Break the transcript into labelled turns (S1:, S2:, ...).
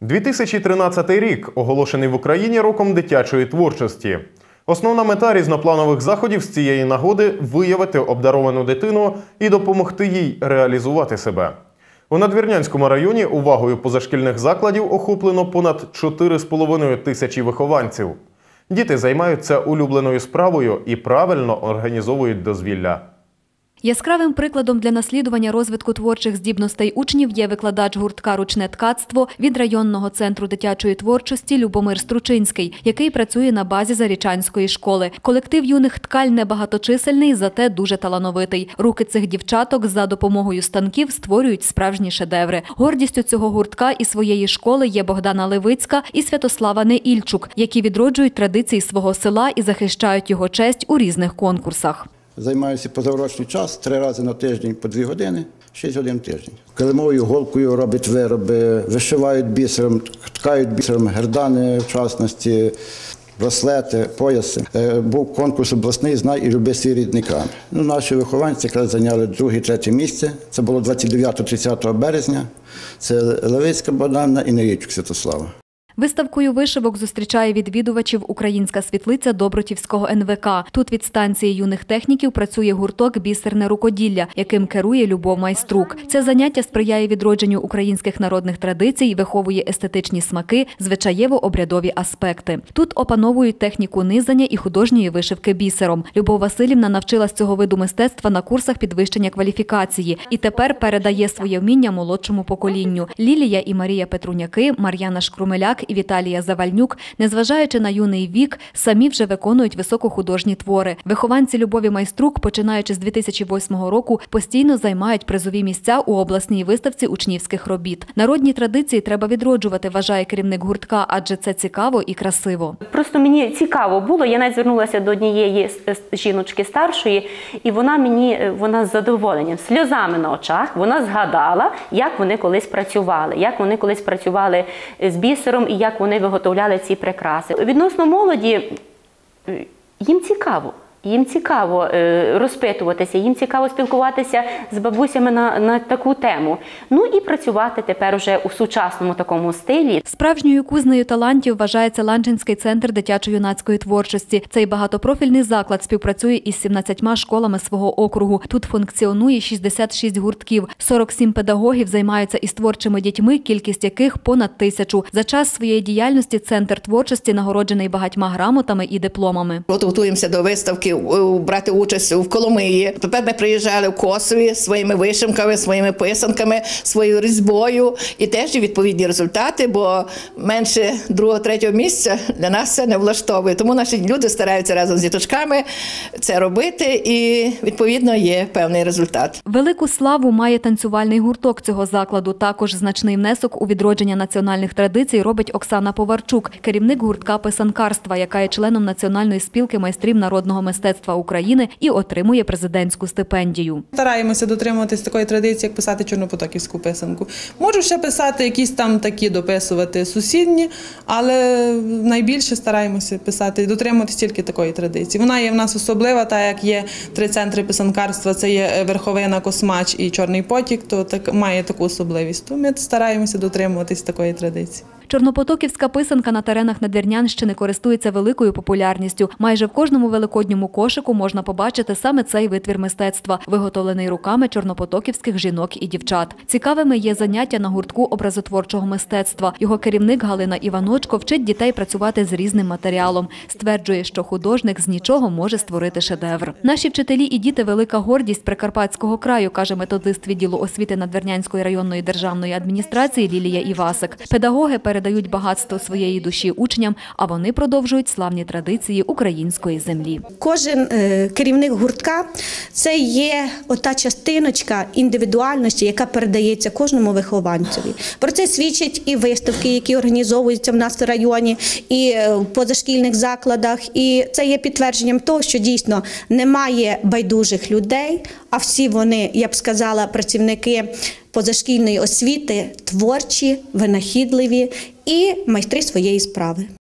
S1: 2013 рік оголошений в Україні роком дитячої творчості. Основна мета різнопланових заходів з цієї нагоди виявити обдаровану дитину і допомогти їй реалізувати себе. У Надвірнянському районі увагою позашкільних закладів охоплено понад 4,5 тисячі вихованців. Діти займаються улюбленою справою і правильно організовують дозвілля.
S2: Яскравим прикладом для наслідування розвитку творчих здібностей учнів є викладач гуртка Ручне ткацтво від районного центру дитячої творчості Любомир Стручинський, який працює на базі Зарічанської школи. Колектив юних ткаль небагаточисельний, зате дуже талановитий. Руки цих дівчаток за допомогою станків створюють справжні шедеври. Гордістю цього гуртка і своєї школи є Богдана Левицька і Святослава Неільчук, які відроджують традиції свого села і захищають його честь у різних конкурсах.
S3: Займаюся позаурочний час три рази на тиждень по дві години, шість годин в тиждень. Килимовою голкою роблять вироби, вишивають бісером, ткають бісером гердани в частності, браслети, пояси. Е, Був конкурс обласний Знай і люби свій рідний. Ну, наші вихованці якраз зайняли друге, третє місце. Це було 29-30 березня. Це Левицька Богдана і Неїчук Святослава.
S2: Виставкою вишивок зустрічає відвідувачів українська світлиця Добротівського НВК. Тут від станції юних техніків працює гурток бісерне рукоділля, яким керує Любов Майструк. Це заняття сприяє відродженню українських народних традицій, виховує естетичні смаки, звичаєво-обрядові аспекти. Тут опановують техніку низання і художньої вишивки бісером. Любов Васильівна навчилась цього виду мистецтва на курсах підвищення кваліфікації і тепер передає своє вміння молодшому поколінню. Лілія і Марія Петруняки, Мар'яна Шкрумеляк і Віталія Завальнюк, незважаючи на юний вік, самі вже виконують високохудожні твори. Вихованці Любові Майструк, починаючи з 2008 року, постійно займають призові місця у обласній виставці учнівських робіт. Народні традиції треба відроджувати, вважає керівник гуртка, адже це цікаво і красиво.
S4: Просто мені цікаво було. Я навіть звернулася до однієї жіночки старшої, і вона мені е, вона з задоволенням, сльозами на очах, вона згадала, як вони колись працювали, як вони колись працювали з бісером і як вони виготовляли ці прикраси. Відносно молоді, їм цікаво. Їм цікаво е, розпитуватися, їм цікаво спілкуватися з бабусями на, на таку тему. Ну і працювати тепер уже у сучасному такому стилі.
S2: Справжньою кузнею талантів вважається Ланчинський центр дитячо-юнацької творчості. Цей багатопрофільний заклад співпрацює із 17 школами свого округу. Тут функціонує 66 гуртків. 47 педагогів займаються із творчими дітьми, кількість яких понад тисячу. За час своєї діяльності центр творчості нагороджений багатьма грамотами і дипломами.
S5: От готуємося до виставки е, брати участь в Коломиї. Тепер ми приїжджали в Косові своїми вишимками, своїми писанками, своєю різьбою і теж відповідні результати, бо менше другого, третього місця для нас це не влаштовує. Тому наші люди стараються разом з діточками це робити, і відповідно є певний результат.
S2: Велику славу має танцювальний гурток цього закладу. Також значний внесок у відродження національних традицій робить Оксана Поварчук, керівник гуртка писанкарства, яка є членом Національної спілки майстрів народного мистецтва України і отримує президентську стипендію.
S6: Стараємося дотримуватись такої традиції, як писати чорнопотоківську писанку. Можу ще писати якісь там такі дописувати сусідні, але найбільше стараємося писати, дотримуватись тільки такої традиції. Вона є в нас особлива, так як є три центри писанкарства: це є верховина, космач і чорний потік, то так має таку особливість. То ми стараємося дотримуватись такої традиції.
S2: Чорнопотоківська писанка на теренах Надвірнянщини користується великою популярністю. Майже в кожному великодньому кошику можна побачити саме цей витвір мистецтва, виготовлений руками чорнопотоківських жінок і дівчат. Цікавими є заняття на гуртку образотворчого мистецтва. Його керівник Галина Іваночко вчить дітей працювати з різним матеріалом. Стверджує, що художник з нічого може створити шедевр. Наші вчителі і діти велика гордість Прикарпатського краю, каже методист відділу освіти Надвірнянської районної державної адміністрації Лілія Івасик. Педагоги передають багатство своєї душі учням, а вони продовжують славні традиції української землі.
S7: Кожен е, керівник гуртка це є ота частиночка індивідуальності, яка передається кожному вихованцеві. Про це свідчать і виставки, які організовуються в нас в районі, і е, в позашкільних закладах. І це є підтвердженням того, що дійсно немає байдужих людей, а всі вони, я б сказала, працівники позашкільної освіти творчі, винахідливі і майстри своєї справи.